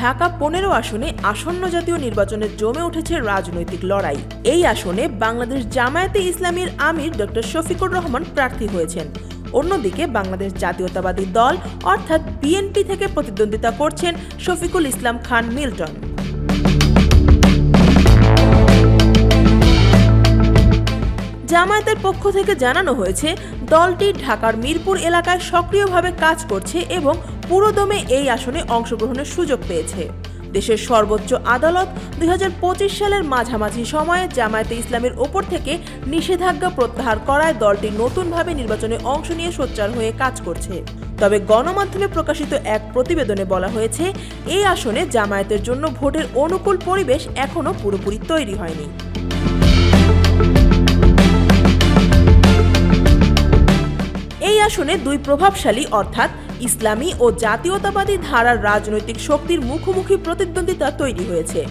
ঢাকা পনেরো আসনে আসন্ন জাতীয় নির্বাচনে জমে উঠেছে রাজনৈতিক লড়াই। এই আসনে বাংলাদেশ জামায়াতে ইসলামীর আমির ডক্টর শফিকুর রহমান প্রার্থী হয়েছেন। অন্যদিকে বাংলাদেশ জাতীয়তাবাদী দল, অর্থাৎ বিএনপি থেকে প্রতিদ্বন্দ্বিতা করছেন শফিকুল ইসলাম খান মিল্টন। জামায়াতের পক্ষ থেকে জানানো হয়েছে, দলটি ঢাকার মিরপুর এলাকায় সক্রিয়ভাবে কাজ করছে এবং পুরোদমে এই আসনে অংশগ্রহণের সুযোগ পেয়েছে। দেশের সর্বোচ্চ আদালত দুই হাজার পঁচিশ সালের মাঝামাঝি সময়ে জামায়াতে ইসলামের ওপর থেকে নিষেধাজ্ঞা প্রত্যাহার করায় দলটি নতুনভাবে নির্বাচনে অংশ নিয়ে সোচ্চার হয়ে কাজ করছে। তবে গণমাধ্যমে প্রকাশিত এক প্রতিবেদনে বলা হয়েছে, এই আসনে জামায়াতের জন্য ভোটের অনুকূল পরিবেশ এখনও পুরোপুরি তৈরি হয়নি। এই আসনে দুই প্রভাবশালী, অর্থাৎ ইসলামী ও জাতীয়তাবাদী ধারার রাজনৈতিক শক্তির মুখোমুখি প্রতিদ্বন্দ্বিতা তৈরি হয়েছে।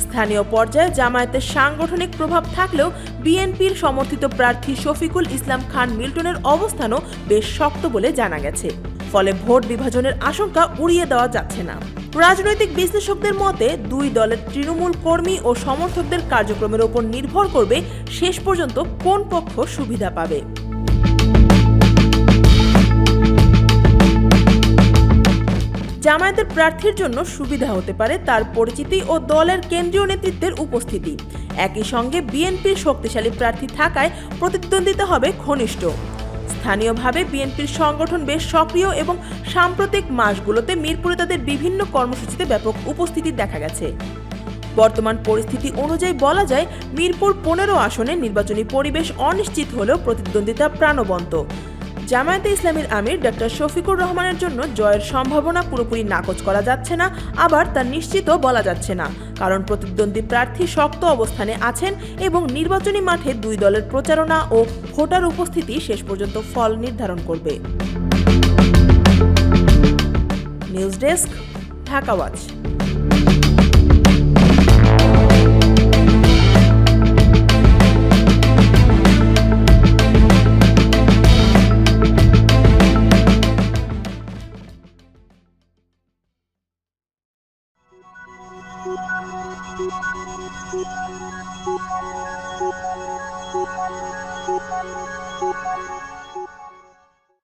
স্থানীয় পর্যায়ে জামায়াতের সাংগঠনিক প্রভাব থাকলেও বিএনপির সমর্থিত প্রার্থী শফিকুল ইসলাম খান মিল্টনের অবস্থানও বেশ শক্ত বলে জানা গেছে। ফলে ভোট বিভাজনের আশঙ্কা উড়িয়ে দেওয়া যাচ্ছে না। রাজনৈতিক বিশ্লেষকদের মতে, দুই দলের তৃণমূল কর্মী ও সমর্থকদের কার্যক্রমের উপর নির্ভর করবে শেষ পর্যন্ত কোন পক্ষ সুবিধা পাবে। জামায়াতের প্রার্থীর জন্য সুবিধা হতে পারে তার পরিচিতি ও দলের কেন্দ্রীয় নেতৃত্বের উপস্থিতি। একই সঙ্গে বিএনপির শক্তিশালী প্রার্থী থাকায় প্রতিদ্বন্দ্বিতা হবে ঘনিষ্ঠ। স্থানীয়ভাবে বিএনপির সংগঠন বেশ সক্রিয় এবং সাম্প্রতিক মাসগুলোতে মিরপুরে তাদের বিভিন্ন কর্মসূচিতে ব্যাপক উপস্থিতি দেখা গেছে। বর্তমান পরিস্থিতি অনুযায়ী বলা যায়, মিরপুর পনেরো আসনে নির্বাচনী পরিবেশ অনিশ্চিত হলেও প্রতিদ্বন্দ্বিতা প্রাণবন্ত। জামায়াতে ইসলামীর আমির ডক্টর শফিকুর রহমানের জন্য জয়ের সম্ভাবনা পুরোপুরি নাকচ করা যাচ্ছে না, আবার তা নিশ্চিত বলা যাচ্ছে না। কারণ প্রতিদ্বন্দ্বী প্রার্থী শক্ত অবস্থানে আছেন এবং নির্বাচনী মাঠে দুই দলের প্রচারণা ও ভোটার উপস্থিতি শেষ পর্যন্ত ফল নির্ধারণ করবে। News desk, Dhaka Thank you.